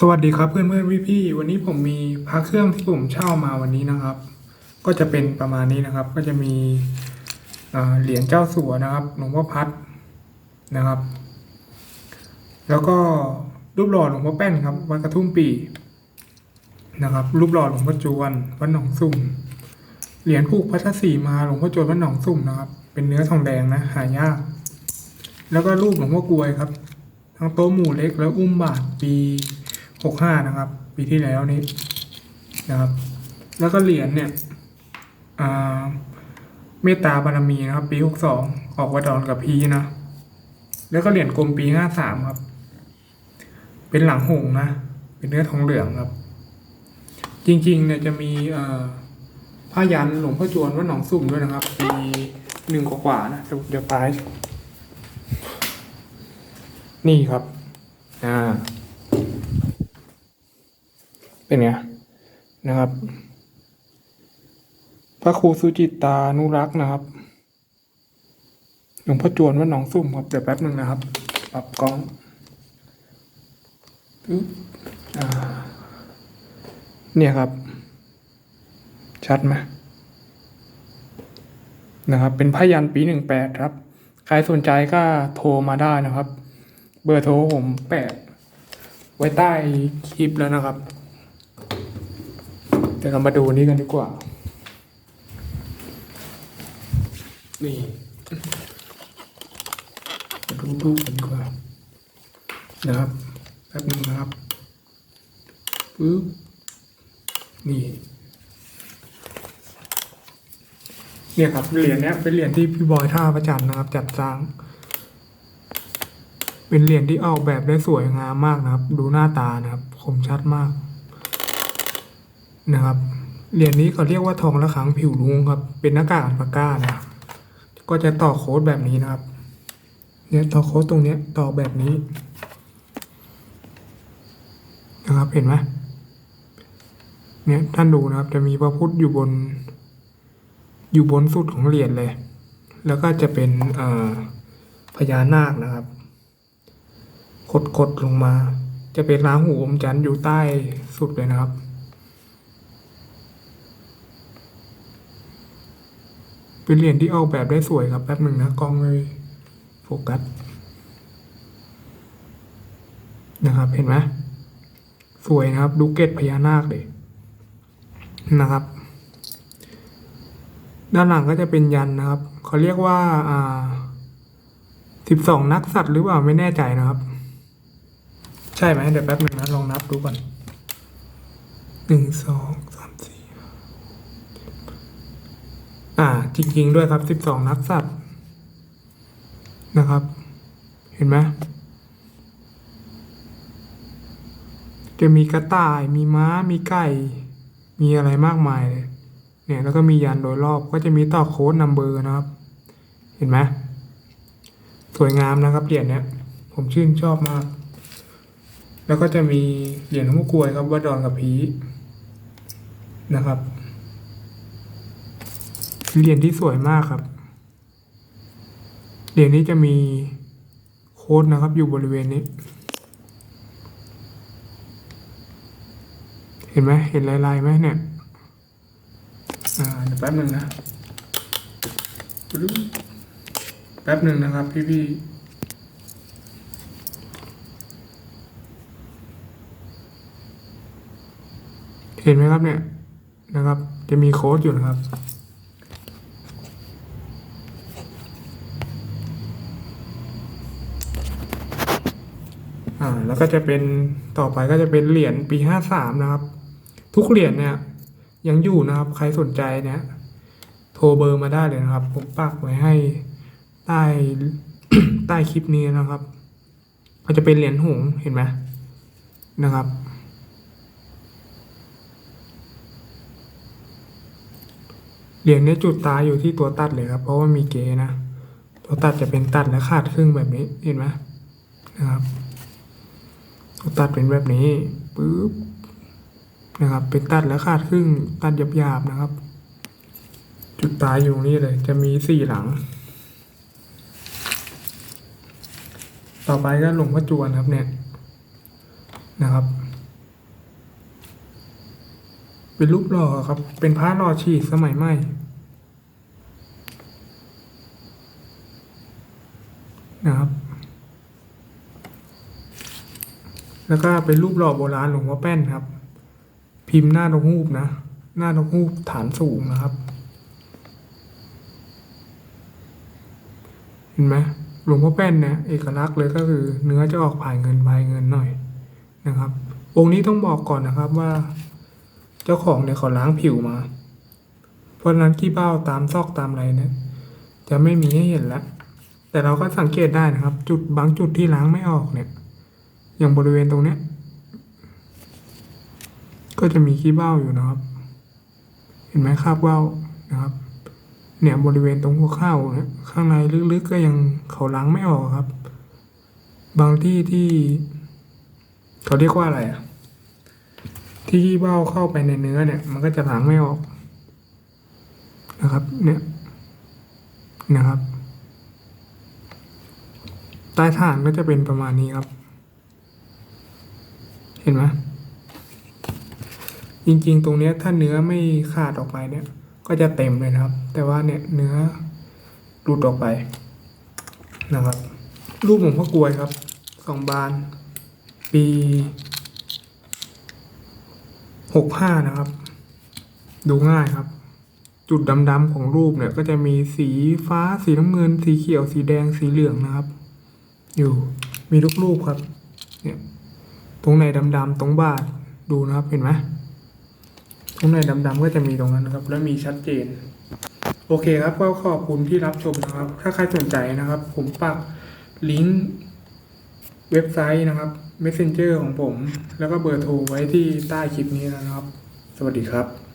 สวัสดีครับเพื่อนเพื่อนพี่พี่วันนี้ผมมีพระเครื่องที่ผมเช่ามาวันนี้นะครับ ก็จะเป็นประมาณนี้นะครับ ก็จะมีเหรียญเจ้าสัวนะครับหลวงพ่อพัดนะครับ แล้วก็รูปหล่อหลวงพ่อแป้นครับวัดกระทุ่มปีนะครับ รูปหล่อหลวงพ่อจวนวัดหนองสุ่มเหรียญผูกพัชสีมาหลวงพ่อจวนวัดหนองสุ่มนะครับ เป็นเนื้อทองแดงนะหายาก แล้วก็รูปหลวงพ่อกลวยครับ ทั้งโต๊ะหมู่เล็กและอุ้มบาทปี หกห้านะครับ ปีที่แล้วนี้นะครับ แล้วก็เหรียญเนี่ยเมตตาบารมีนะครับ ปีหกสองออกวัดดอนกับพีนะ แล้วก็เหรียญกลมปีห้าสามครับ เป็นหลังหงนะ เป็นเนื้อทองเหลืองครับ จริง ๆ เนี่ยจะมีผ้ายันหลวงพ่อจวนวัดหนองสุ่มด้วยนะครับ ปีหนึ่งกว่าๆนะเดี๋ยวไปายนี่ครับ อ่า เป็นไงนะครับ พระครูสุจิตตานุรักษ์นะครับหลวงพ่อจวนวัดหนองสุ่มครับเดี๋ยวแป๊บหนึ่งนะครับ ปรับกล้องอเนี่ยครับ ชัดไหมนะครับ เป็นพยันปีหนึ่งแปดครับ ใครสนใจก็โทรมาได้นะครับ เบอร์โทรผมแปะไว้ใต้คลิปแล้วนะครับ เดี๋ยวเรามาดูนี้กันดีกว่า นี่มาดูรูปกันดีกว่า นะครับ แป๊บนึงนะครับปึ๊บนี่ เนี่ยครับ เหรียญเนี้ยเป็นเหรียญที่พี่บอยท่าประจันนะครับ จัดสร้าง เป็นเหรียญที่ออกแบบได้สวยงามมากนะครับ ดูหน้าตานะครับ คมชัดมาก นะครับเหรียญนี้เขาเรียกว่าทองระฆังผิวรุ้งครับ เป็นหน้ากากอัลปาก้านะก็จะต่อโค้ดแบบนี้นะครับ เนี่ยต่อโค้ดตรงเนี้ยต่อแบบนี้ นะครับเห็นไหมเนี่ยท่านดูนะครับ จะมีพระพุทธอยู่บน อยู่บนสุดของเหรียญเลย แล้วก็จะเป็นพญานาคนะครับคดคดๆลงมา จะเป็นราหูอมจันทร์อยู่ใต้สุดเลยนะครับ เป็นเหรียญที่ออกแบบได้สวยครับแป๊บหนึ่งนะกล้องเลยโฟกัสนะครับเห็นไหมสวยนะครับ ดูเกตพญานาคเลยนะครับ ด้านหลังก็จะเป็นยันนะครับเขาเรียกว่าอ่าสิบสองนักสัตว์หรือเปล่าไม่แน่ใจนะครับ ใช่ไหมเดี๋ยวแป๊บหนึ่งนะลองนับดูก่อนหนึ่งสองสามสี่ อ่า จริง ๆ ด้วยครับสิบสองนักสัตว์นะครับ เห็นไหมจะมีกระต่าย มีม้า มีไก่ มีอะไรมากมายเลย เนี่ย แล้วก็มียันโดยรอบ ก็จะมีต่อโค้ดนัมเบอร์นะครับ เห็นไหม สวยงามนะครับ เหรียญเนี้ย ผมชื่นชอบมาก แล้วก็จะมีเหรียญหลวกลวยครับวัดดอนกับพีนะครับ เหรียญที่สวยมากครับ เหรียญนี้จะมีโค้ดนะครับ อยู่บริเวณนี้ เห็นไหมเห็นลายๆไหมเนี่ย อ่าเดี๋ยวแป๊บหนึ่งนะปึ๊บแป๊บหนึ่งนะครับพี่ๆเห็นไหมครับเนี่ยนะครับ จะมีโค้ดอยู่นะครับ อ่าแล้วก็จะเป็นต่อไปก็จะเป็นเหรียญปีห้าสามนะครับ ทุกเหรียญเนี่ย ยังอยู่นะครับ ใครสนใจเนี่ย โทรเบอร์มาได้เลยนะครับ ผมปักไว้ให้ใต้ใต้คลิปนี้นะครับ ก็จะเป็นเหรียญหงเห็นไหมนะครับ เหรียญนี้จุดตายอยู่ที่ตัวตัดเลยครับ เพราะว่ามีเกนะ ตัวตัดจะเป็นตัดและขาดครึ่งแบบนี้เห็นไหมนะครับ ตัวตัดเป็นแบบนี้ปึ๊บนะครับ เป็นตัดและขาดครึ่งตัดหยาบๆนะครับ จุดตายอยู่นี้เลย จะมีสี่หลัง ต่อไปก็หลวงพ่อจวนครับเนี่ยนะครับ เป็นรูปหล่อครับ เป็นพระหล่อฉีดสมัยใหม่นะครับ แล้วก็เป็นรูปหล่อโบราณหลวงพ่อแป้นครับ พิมพ์หน้านกฮูกนะ หน้านกฮูกฐานสูงนะครับ เห็นไหมหลวงพ่อแป้นเนี่ยเอกลักษณ์เลยก็คือ เนื้อจะออกผ่ายเงินภายเงินหน่อยนะครับ องค์นี้ต้องบอกก่อนนะครับว่า เจ้าของเนี่ยเขาล้างผิวมา เพราะนั้นขี้เบ้าตามซอกตามอะไรเนี่ย จะไม่มีให้เห็นแล้วแต่เราก็สังเกตได้นะครับ จุดบางจุดที่ล้างไม่ออกเนี่ย อย่างบริเวณตรงเนี้ย ก็จะมีขี้เบ้าอยู่นะครับ เห็นไหมคราบเบ้านะครับ เนี่ยบริเวณตรงหัวเข่าเนี่ยข้างในลึกๆก็ยังเขาล้างไม่ออกครับ บางที่ที่เขาเรียกว่าอะไรอะที่ขี้เบ้าเข้าไปในเนื้อเนี่ย มันก็จะล้างไม่ออก นะครับ เนี่ยนะครับใต้ฐานก็จะเป็นประมาณนี้ครับ ห็นไหมจริงๆ ตรงเนี้ยถ้าเนื้อไม่ขาดออกไปเนี่ย ก็จะเต็มเลยนะครับ แต่ว่าเนี่ยเนื้อหลุดออกไปนะครับ รูปหลวงพ่อกลวยครับสองบาน ปีหกห้านะครับ ดูง่ายครับ จุดดำๆของรูปเนี่ย ก็จะมีสีฟ้าสีน้ำเงิน สีเขียวสีแดงสีเหลืองนะครับ อยู่มีทุกรูปครับ เนี่ย ตรงไหนดำๆตรงบาทดูนะครับเห็นไหมตรงไหนดำๆก็จะมีตรงนั้นนะครับ แล้วมีชัดเจน โอเคครับก็ขอบคุณที่รับชมนะครับ ถ้าใครสนใจนะครับ ผมปักลิงก์เว็บไซต์นะครับ Messenger ของผม แล้วก็เบอร์โทรไว้ที่ใต้คลิปนี้นะครับ สวัสดีครับ